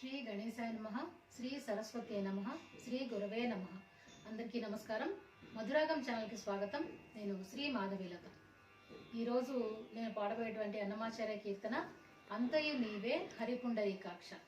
శ్రీ గణేశాయ నమ శ్రీ సరస్వతి నమ శ్రీ గురవే నమ. అందరికీ నమస్కారం. మధురాగం ఛానల్కి స్వాగతం. నేను శ్రీ మాధవీలత. ఈరోజు నేను పాడబోయేటువంటి అన్నమాచార్య కీర్తన అంతయు నీవే హరిపుండరీకాక్ష కాక్ష.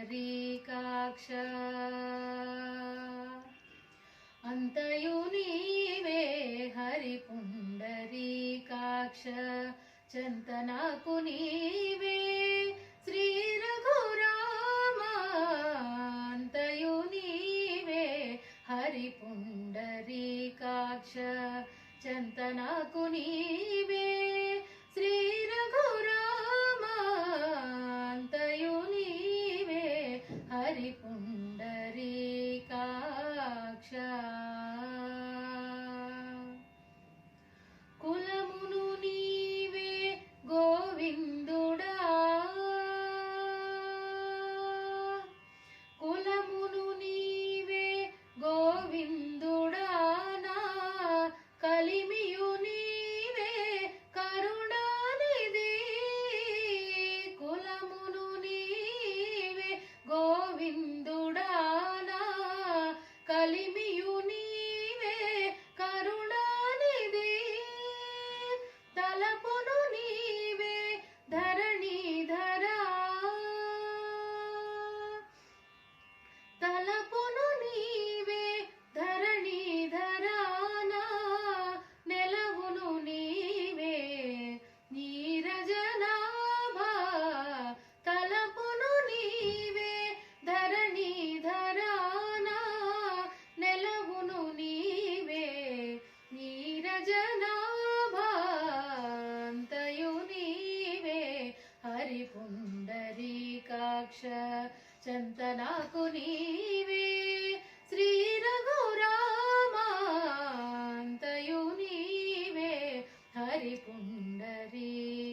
మరీకాక్ష అంతయు నీవే హరి పుండరీకాక్ష చంతనకు నీవే శ్రీ రఘురామ అంతయు నీవే హరి పుండరీకాక్ష చంతనకు నీవే శ్రీ Dadah. color కటాక్ష చంతనాకు నీవే. శ్రీ రఘురామాంతయు నీవే. హరి పుండరీ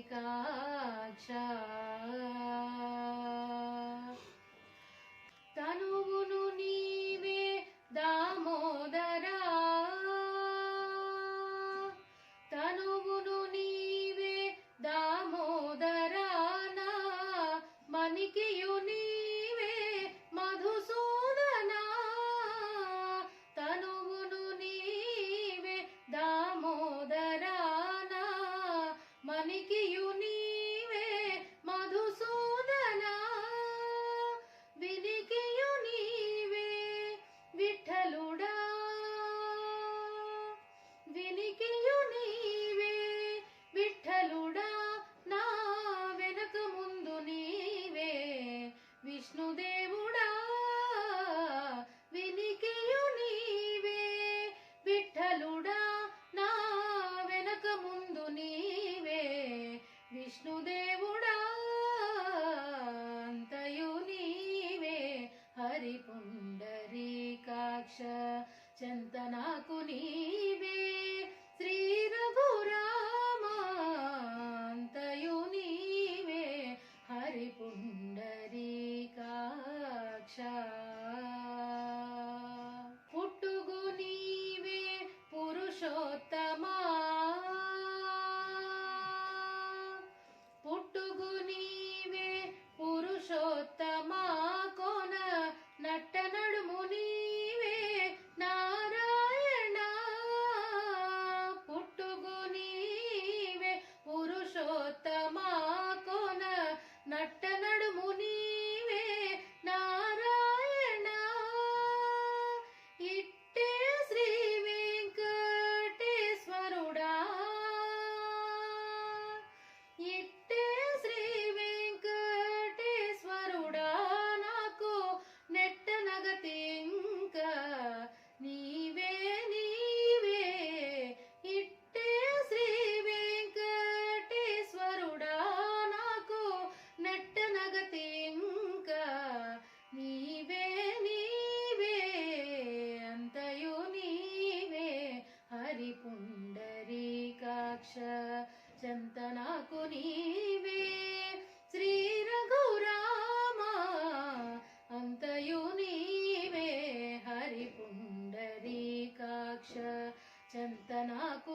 ಉತ್ತಮ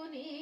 చంతనాకు